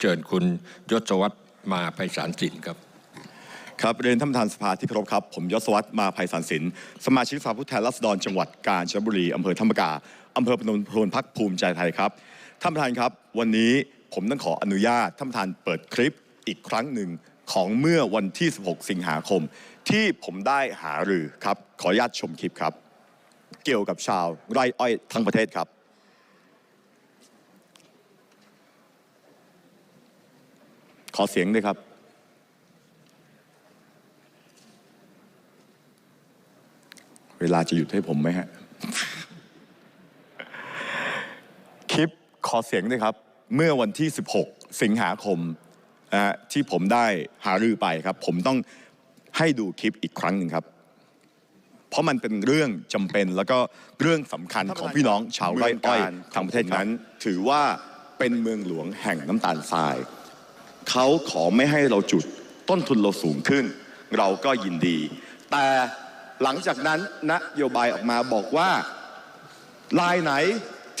เชิญคุณยศวัตรมาไพศาลสินครับ ครับเรียนท่านประธานสภาที่เคารพครับ ผมยศวัตรมาภัยสารสิน สมาชิกสภาผู้แทนราษฎรจังหวัดกาญจนบุรีอำเภอธรรมกาอำเภอพนมทวนพักภูมิใจไทยครับท่านประธานครับวันนี้ผมต้องขออนุญาตท่านประธานเปิดคลิปอีกครั้งหนึ่งของเมื่อวันที่ 16 สิงหาคม ที่ผมได้หารือครับ ขออนุญาตชมคลิปครับ เกี่ยวกับชาวไร่อ้อยทั้งประเทศครับ อเสียงด้วยครับเวลาจะหยุดให้ผมไหมฮะ คลิปขอเสียงด้วยครับ เมื่อวันที่ 16 สิงหาคมนะฮะที่ผมได้หารือไปครับ ผมต้องให้ดูคลิปอีกครั้งหนึ่งครับ เพราะมันเป็นเรื่องจำเป็นแล้วก็เรื่องสำคัญของพี่น้องชาวไร่อ้อยทั้งประเทศนั้น ถือว่าเป็นเมืองหลวงแห่งน้ำตาลทราย เขาขอไม่ให้เราจุดต้นทุนเราสูงขึ้น เราก็ยินดี แต่หลังจากนั้นนโยบายออกมาบอกว่าลายไหน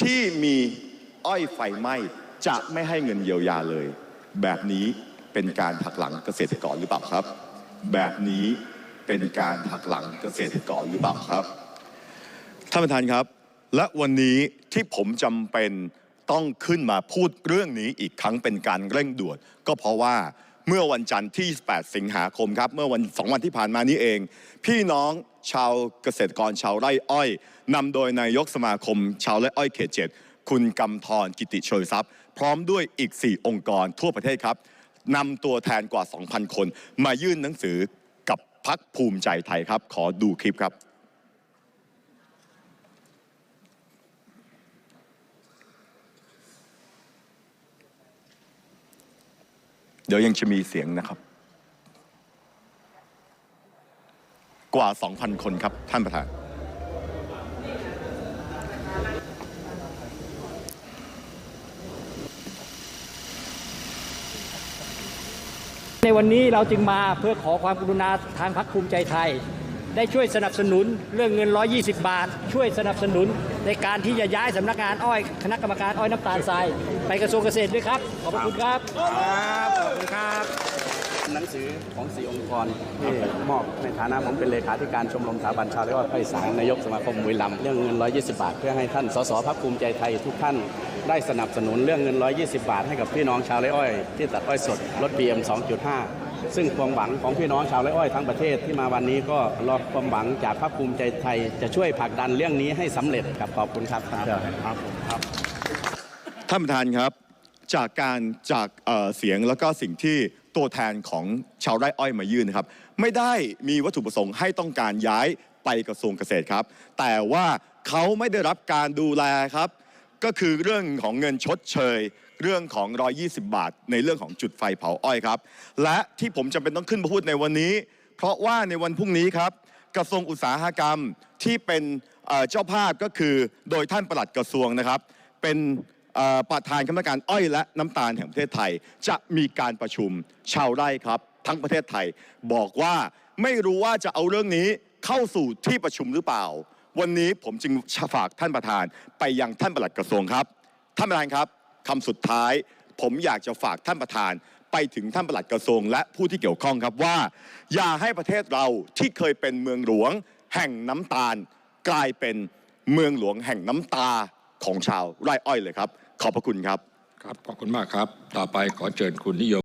ที่มีอ้อยไฟไหม้จะไม่ให้เงินเยียวยาเลย แบบนี้เป็นการหักหลังเกษตรกรหรือเปล่าครับ แบบนี้เป็นการหักหลังเกษตรกรหรือเปล่าครับท่านประธานครับ และวันนี้ที่ผมจำเป็น ต้องขึ้นมาพูดเรื่องนี้อีกครั้งเป็นการเร่งด่วน ก็เพราะว่าเมื่อวันจันทร์ที่ 8 สิงหาคมครับ เมื่อวันสองวันที่ผ่านมานี้เอง พี่น้องชาวเกษตรกรชาวไร่อ้อยนำโดยนายกสมาคม ชาวไร่อ้อยเขตเจ็ดคุณกำธรกิติโชยทรัพย์ พร้อมด้วยอีก 4 องค์กรทั่วประเทศครับนำตัวแทนกว่า 2,000 คน มายื่นหนังสือกับพักภูมิใจไทยครับ ขอดูคลิปครับ เดี๋ยวยังจะมีเสียงนะครับ กว่า 2,000 คนครับ ท่านประธาน ในวันนี้เราจึงมาเพื่อขอความกรุณาทางพรรคภูมิใจไทย ได้ช่วยสนับสนุนเรื่องเงิน 120 บาท ช่วยสนับสนุนในการที่จะย้ายสำนักงานอ้อย คณะกรรมการอ้อยน้ำตาลทราย ไปกระทรวงเกษตรด้วยครับ ขอบพระคุณครับ ครับขอบคุณครับ หนังสือของสี่องค์กรที่มอบในฐานะผมเป็นเลขาธิการชมรมสถาบันชาวไร่อ้อยภาคอีสานนายกสมาคมมวยลำเรื่องเงิน 120 บาท เพื่อให้ท่านสสพักภูมิใจไทยทุกท่านได้สนับสนุนเรื่องเงิน 120 บาท ให้กับพี่น้องชาวไร่อ้อยที่ตัดอ้อยสดลด PM 2.5ซึ่งความหวังของพี่น้องชาวไร่อ้อยทั้งประเทศที่มาวันนี้ก็รอความหวังจากพรรคภูมิใจไทย จะช่วยผลักดันเรื่องนี้ให้สำเร็จครับขอบคุณครับครับผมครับ ท่านประธานครับจากการจากเเสียงแล้วก็สิ่งที่ตัวแทนของชาวไร่อ้อยมายื่นนะครับ ไม่ได้มีวัตถุประสงค์ให้ต้องการย้ายไปกระทรวงเกษตรครับ แต่ว่าเขาไม่ได้รับการดูแลครับ ก็คือเรื่องของเงินชดเชย เรื่องของ 120 บาท ในเรื่องของจุดไฟเผาอ้อยครับ และที่ผมจำเป็นต้องขึ้นมาพูดในวันนี้ เพราะว่าในวันพรุ่งนี้ครับ กระทรวงอุตสาหกรรมที่เป็นเจ้าภาพก็คือโดยท่านปลัดกระทรวงนะครับ เป็น ประธานคณะกรรมการอ้อยและน้ำตาลแห่งประเทศไทย จะมีการประชุมชาวไร่ครับ ทั้งประเทศไทย บอกว่าไม่รู้ว่าจะเอาเรื่องนี้เข้าสู่ที่ประชุมหรือเปล่า วันนี้ผมจึงฝากท่านประธานไปยังท่านปลัดกระทรวงครับ ท่านประธานครับคำสุดท้าย ผมอยากจะฝากท่านประธานไปถึงท่านปลัดกระทรวง และผู้ที่เกี่ยวข้องครับว่า อย่าให้ประเทศเราที่เคยเป็นเมืองหลวง แห่งน้ำตาล กลายเป็นเมืองหลวงแห่งน้ำตา ของชาวไร่อ้อยเลยครับขอบพระคุณครับครับขอบคุณมากครับต่อไปขอเชิญคุณนิยม